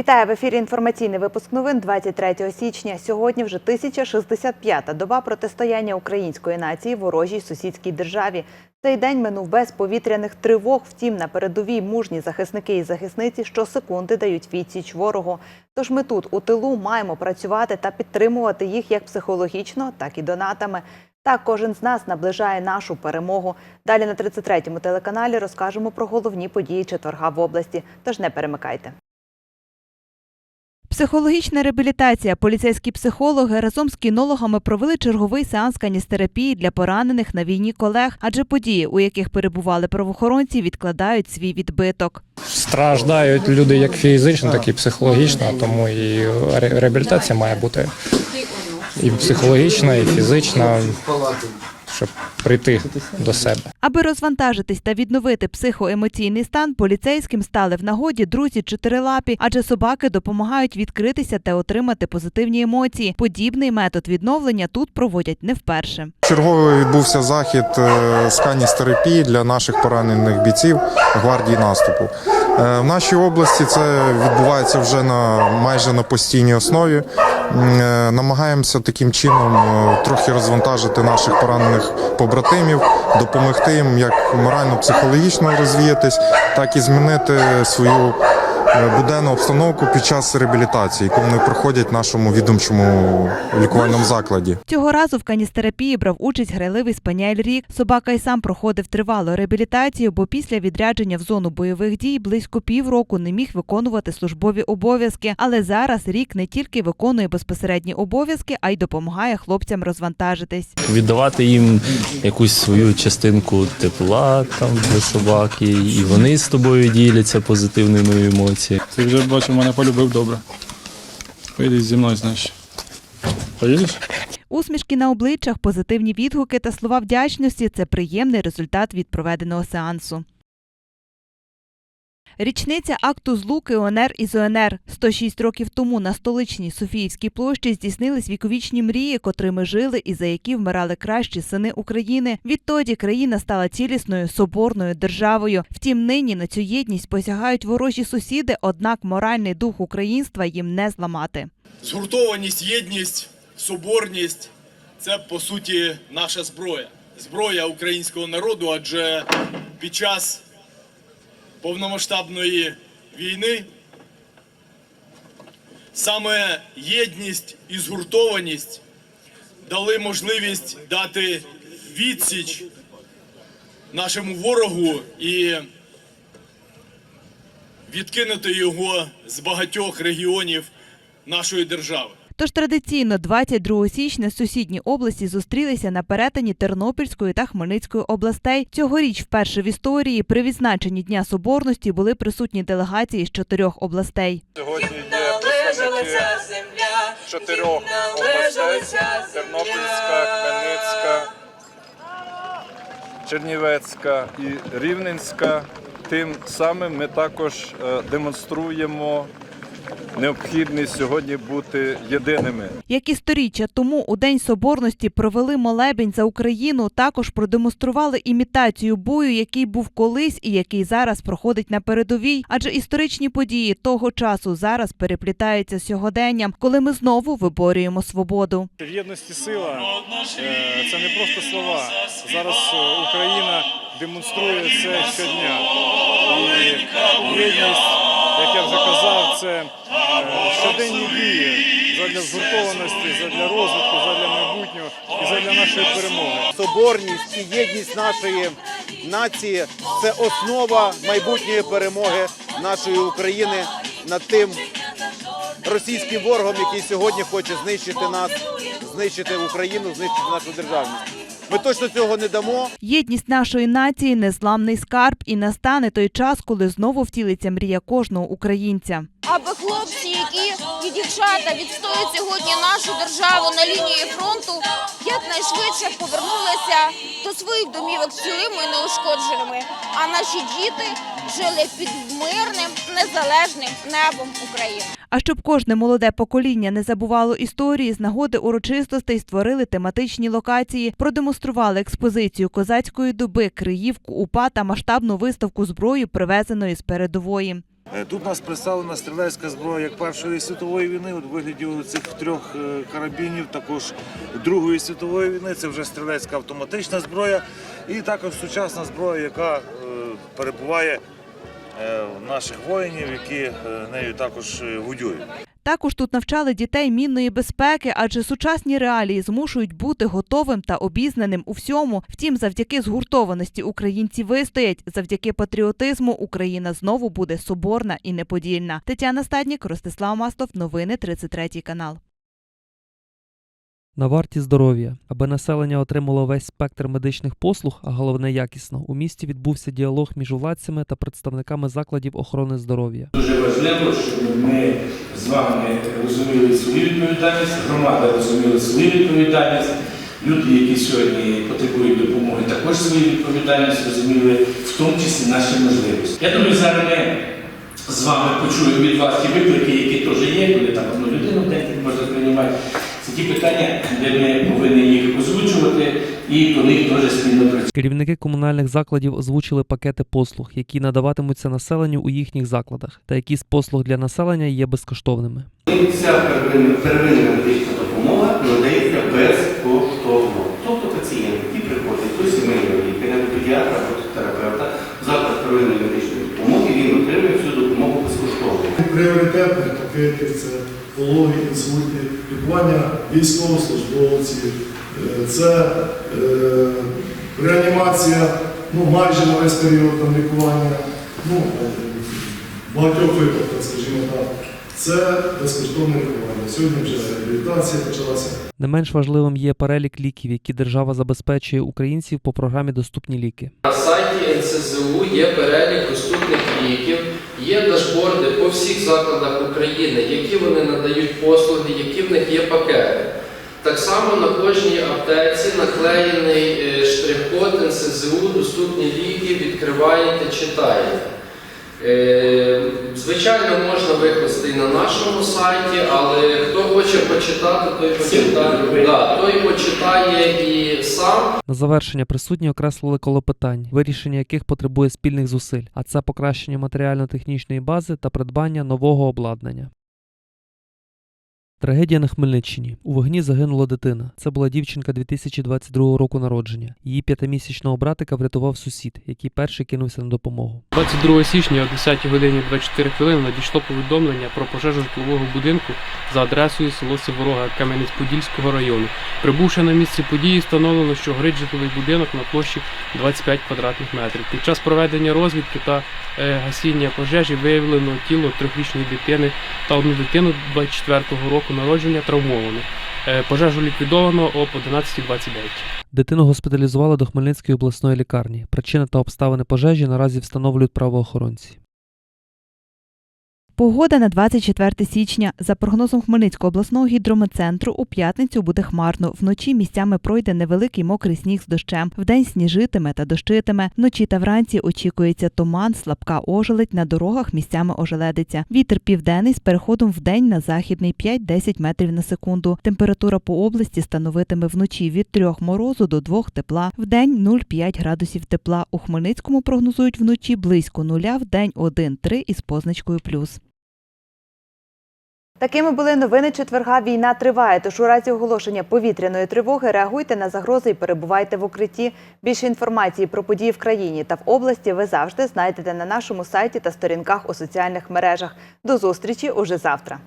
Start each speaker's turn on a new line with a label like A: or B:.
A: Вітаю в ефірі. Інформаційний випуск новин 23 січня. Сьогодні вже 1065-та доба протистояння української нації ворожій сусідській державі. Цей день минув без повітряних тривог. Втім, на передовій мужні захисники і захисниці щосекунди дають відсіч ворогу. Тож ми тут у тилу маємо працювати та підтримувати їх як психологічно, так і донатами. Так, кожен з нас наближає нашу перемогу. Далі на 33-му телеканалі розкажемо про головні події четверга в області. Тож не перемикайте. Психологічна реабілітація. Поліцейські психологи разом з кінологами провели черговий сеанс каністерапії для поранених на війні колег, адже події, у яких перебували правоохоронці, відкладають свій відбиток.
B: Страждають люди як фізично, так і психологічно, тому і реабілітація має бути і психологічна, і фізична, щоб прийти до себе.
A: Аби розвантажитись та відновити психоемоційний стан, поліцейським стали в нагоді друзі чотирилапі, адже собаки допомагають відкритися та отримати позитивні емоції. Подібний метод відновлення тут проводять не вперше.
C: Черговий відбувся захід е, з каністерапії для наших поранених бійців гвардії наступу. Е, В нашій області це відбувається вже на майже на постійній основі. Е, Намагаємося таким чином е, трохи розвантажити наших поранених побратимів, допомогти їм як морально-психологічно розвіятись, так і змінити свою буденну обстановку під час реабілітації, яку вони проходять в нашому відомчому лікувальному закладі.
A: Цього разу в каністерапії брав участь грайливий спаніель Рік. Собака й сам проходив тривалу реабілітацію, бо після відрядження в зону бойових дій близько півроку не міг виконувати службові обов'язки. Але зараз Рік не тільки виконує безпосередні обов'язки, а й допомагає хлопцям розвантажитись.
D: віддавати їм якусь свою частинку тепла там для собаки, і вони з тобою діляться позитивними емоціями.
E: Ти вже бачив, мене полюбив добре. Поїдеш зі мною, знаєш. Поїдеш?
A: Усмішки на обличчях, позитивні відгуки та слова вдячності це приємний результат від проведеного сеансу. Річниця акту злуки ОНР із ОНР. 106 років тому на столичній Софіївській площі здійснились віковічні мрії, котрими жили і за які вмирали кращі сини України. Відтоді країна стала цілісною соборною державою. Втім, нині на цю єдність посягають ворожі сусіди, однак моральний дух українства їм не зламати.
F: Згуртованість, єдність, соборність це по суті наша зброя. Зброя українського народу, адже під час повномасштабної війни саме єдність і згуртованість дали можливість дати відсіч нашому ворогу і відкинути його з багатьох регіонів нашої держави.
A: Тож традиційно 22 січня сусідні області зустрілися на перетині Тернопільської та Хмельницької областей. Цьогоріч вперше в історії при відзначенні Дня Соборності були присутні делегації з чотирьох областей.
G: Сьогодні є представники чотирьох областей: Тернопільська, Хмельницька, Чернівецька і Рівненська. Тим самим ми також е, демонструємо необхідність сьогодні бути єдиними.
A: Як і сторіччя тому у День Соборності провели молебень за Україну, також продемонстрували імітацію бою, який був колись і який зараз проходить на передовій. Адже історичні події того часу зараз переплітаються з сьогоденням, коли ми знову виборюємо свободу.
E: В єдності сила е, це не просто слова. Зараз е, Україна демонструє це щодня. І єдність, як я вже казав, це е, щоденні дії задля згуртованості, задля розвитку, задля майбутнього і задля нашої перемоги.
H: соборність і єдність нашої нації це основа майбутньої перемоги нашої України над тим російським ворогом, який сьогодні хоче знищити нас, знищити Україну, знищити нашу державність. Ми точно цього не дамо.
A: Єдність нашої нації незламний скарб, і настане той час, коли знову втілиться мрія кожного українця.
I: аби хлопці, які і дівчата відстоюють сьогодні нашу державу на лінії фронту, якнайшвидше повернулися до своїх домівок цілими і неушкодженими. А наші діти жили під мирним незалежним небом України.
A: А щоб кожне молоде покоління не забувало історії, з нагоди урочистостей створили тематичні локації, продемонстрували експозицію козацької доби, Криївку, УПА та масштабну виставку зброї, привезеної з передової.
J: Е, Тут у нас представлена стрілецька зброя як Першої світової війни, у вигляді цих трьох е, карабінів, також Другої світової війни, це вже стрілецька автоматична зброя, і також сучасна зброя, яка е, перебуває е, в наших воїнів, які е, нею також е, воюють.
A: Також тут навчали дітей мінної безпеки, адже сучасні реалії змушують бути готовим та обізнаним у всьому. Втім, завдяки згуртованості українці вистоять. Завдяки патріотизму Україна знову буде соборна і неподільна. Тетяна Стаднік, Ростислав Маслов, новини 33 канал.
K: На варті здоров'я, аби населення отримало весь спектр медичних послуг, а головне якісно, у місті відбувся діалог між владцями та представниками закладів охорони здоров'я.
L: Дуже важливо, щоб ми з вами розуміли свою відповідальність, громада розуміла свою відповідальність. Люди, які сьогодні потребують допомоги, також свою відповідальність розуміли, в тому числі наші можливості. Я думаю, зараз ми з вами почуємо від вас ті виклики, які теж є, коли там одну людину в день можна приймати. Ті питання, де ми повинні їх озвучувати і по них теж спільно працювати.
K: Керівники комунальних закладів озвучили пакети послуг, які надаватимуться населенню у їхніх закладах, та які з послуг для населення є безкоштовними.
L: Ця первинна медична допомога надається безкоштовно. Тобто пацієнт, який приходить до сімейного лікаря, до педіатра або до терапевта, в заклад первинної медичної допомоги, він отримує цю допомогу безкоштовно.
M: Пакетів це пологи, інсульти, лікування військовослужбовців, е, це е, реанімація ну, майже на весь період там, лікування, ну, е, багатьох випадків, скажімо так. Це безкоштовне лікування. Сьогодні вже реабілітація почалася.
K: Не менш важливим є перелік ліків, які держава забезпечує українців по програмі Доступні ліки.
N: На сайті НСЗУ є перелік доступних ліків, є дашборди по всіх закладах України, які вони надають послуги, які в них є пакети. Так само на кожній аптеці наклеєний е, штрих-код НСЗУ, доступні ліки, відкриваєте, читаєте. Е, Звичайно, можна викласти і на нашому сайті, але хто хоче почитати, той почитає, да, той почитає і сам.
K: На завершення присутні окреслили коло питань, вирішення яких потребує спільних зусиль, а це покращення матеріально-технічної бази та придбання нового обладнання. Трагедія на Хмельниччині. У вогні загинула дитина. Це була дівчинка 2022 року народження. Її п'ятимісячного братика врятував сусід, який перший кинувся на допомогу.
O: 22 січня о 10 годині 24 хвилини надійшло повідомлення про пожежу житлового будинку за адресою село Сиворога Кам'янець-Подільського району. Прибувши на місце події, встановлено, що горить житловий будинок на площі 25 квадратних метрів. Під час проведення розвідки та е, гасіння пожежі виявлено тіло трьохрічної дитини та одну дитину 24-го року народження травмовано. Е, Пожежу ліквідовано об 11.29.
K: Дитину госпіталізували до Хмельницької обласної лікарні. Причини та обставини пожежі наразі встановлюють правоохоронці.
A: Погода на 24 січня. За прогнозом Хмельницького обласного гідрометцентру, у п'ятницю буде хмарно. Вночі місцями пройде невеликий мокрий сніг з дощем. Вдень сніжитиме та дощитиме. Вночі та вранці очікується туман, слабка ожеледь, на дорогах місцями ожеледиться. Вітер південний з переходом вдень на західний 5-10 метрів на секунду. Температура по області становитиме вночі від 3 морозу до 2 тепла. Вдень 0,5 градусів тепла. У Хмельницькому прогнозують вночі близько нуля, вдень 1-3 із позначкою плюс. Такими були новини четверга. Війна триває. Тож у разі оголошення повітряної тривоги реагуйте на загрози і перебувайте в укритті. Більше інформації про події в країні та в області ви завжди знайдете на нашому сайті та сторінках у соціальних мережах. До зустрічі уже завтра.